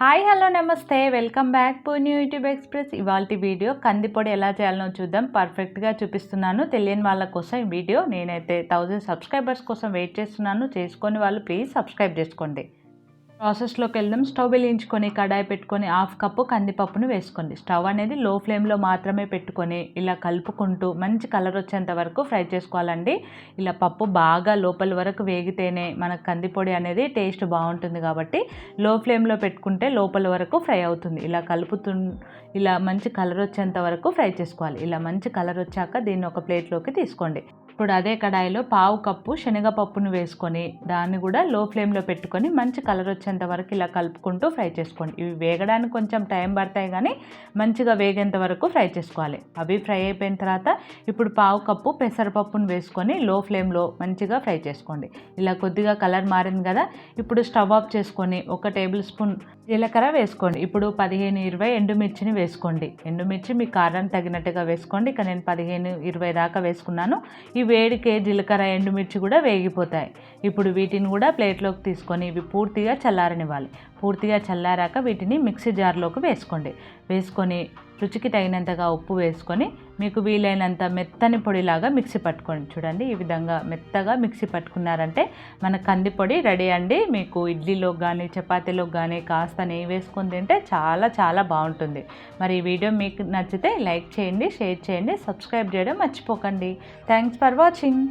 Hi hello నమస్తే. Welcome back పూణ్యూ YouTube express. ఇవాళ వీడియో కందిపొడి ఎలా చేయాలనో చూద్దాం. పర్ఫెక్ట్గా చూపిస్తున్నాను. తెలియని వాళ్ళ కోసం ఈ వీడియో. నేనైతే థౌజండ్ సబ్స్క్రైబర్స్ కోసం వెయిట్ చేస్తున్నాను. చేసుకొని వాళ్ళు ప్లీజ్ సబ్స్క్రైబ్ చేసుకోండి. ప్రాసెస్లోకి వెళ్దాం స్టవ్ వెలిగించుకొని కడాయి పెట్టుకొని హాఫ్ కప్పు కందిపప్పును వేసుకోండి. స్టవ్ అనేది లో ఫ్లేమ్లో మాత్రమే పెట్టుకొని ఇలా కలుపుకుంటూ మంచి కలర్ వచ్చేంత వరకు ఫ్రై చేసుకోవాలండి. ఇలా పప్పు బాగా లోపల వరకు వేగితేనే మనకు కందిపొడి అనేది టేస్ట్ బాగుంటుంది కాబట్టి లో ఫ్లేమ్లో పెట్టుకుంటే లోపల వరకు ఫ్రై అవుతుంది. ఇలా కలుపుతు ఇలా మంచి కలర్ వచ్చేంత వరకు ఫ్రై చేసుకోవాలి. ఇలా మంచి కలర్ వచ్చాక దీన్ని ఒక ప్లేట్లోకి తీసుకోండి. ఇప్పుడు అదే కడాయిలో పావు కప్పు శనగపప్పును వేసుకొని దాన్ని కూడా లో ఫ్లేమ్లో పెట్టుకొని మంచి కలర్ వచ్చేంత వరకు ఇలా కలుపుకుంటూ ఫ్రై చేసుకోండి. ఇవి వేగడానికి కొంచెం టైం పడతాయి కానీ మంచిగా వేగేంత వరకు ఫ్రై చేసుకోవాలి. అవి ఫ్రై అయిపోయిన తర్వాత ఇప్పుడు పావు కప్పు పెసరపప్పును వేసుకొని లో ఫ్లేమ్లో మంచిగా ఫ్రై చేసుకోండి. ఇలా కొద్దిగా కలర్ మారింది కదా ఇప్పుడు స్టవ్ ఆఫ్ చేసుకొని ఒక టేబుల్ స్పూన్ జీలకర్ర వేసుకోండి. ఇప్పుడు పదిహేను ఇరవై ఎండుమిర్చిని వేసుకోండి. ఎండుమిర్చి మీ కారం తగినట్టుగా వేసుకోండి. ఇక నేను పదిహేను ఇరవై దాకా వేసుకున్నాను. ఈ వేడికే జీలకర్ర ఎండుమిర్చి కూడా వేగిపోతాయి. ఇప్పుడు వీటిని కూడా ప్లేట్లోకి తీసుకొని ఇవి పూర్తిగా చల్లారనివ్వాలి. పూర్తిగా చల్లారాక వీటిని మిక్సీ జార్లోకి వేసుకోండి. వేసుకొని రుచికి తగినంతగా ఉప్పు వేసుకొని మీకు వీలైనంత మెత్తని పొడిలాగా మిక్సీ పట్టుకోండి. చూడండి ఈ విధంగా మెత్తగా మిక్సీ పట్టుకున్నారంటే మన కంది పొడి రెడీ అండి. మీకు ఇడ్లీలోకి కానీ చపాతీలోకి కానీ కాస్త నెయ్యి వేసుకొని తింటే చాలా చాలా బాగుంటుంది. మరి ఈ వీడియో మీకు నచ్చితే లైక్ చేయండి షేర్ చేయండి సబ్స్క్రైబ్ చేయడం మర్చిపోకండి. Thanks for watching.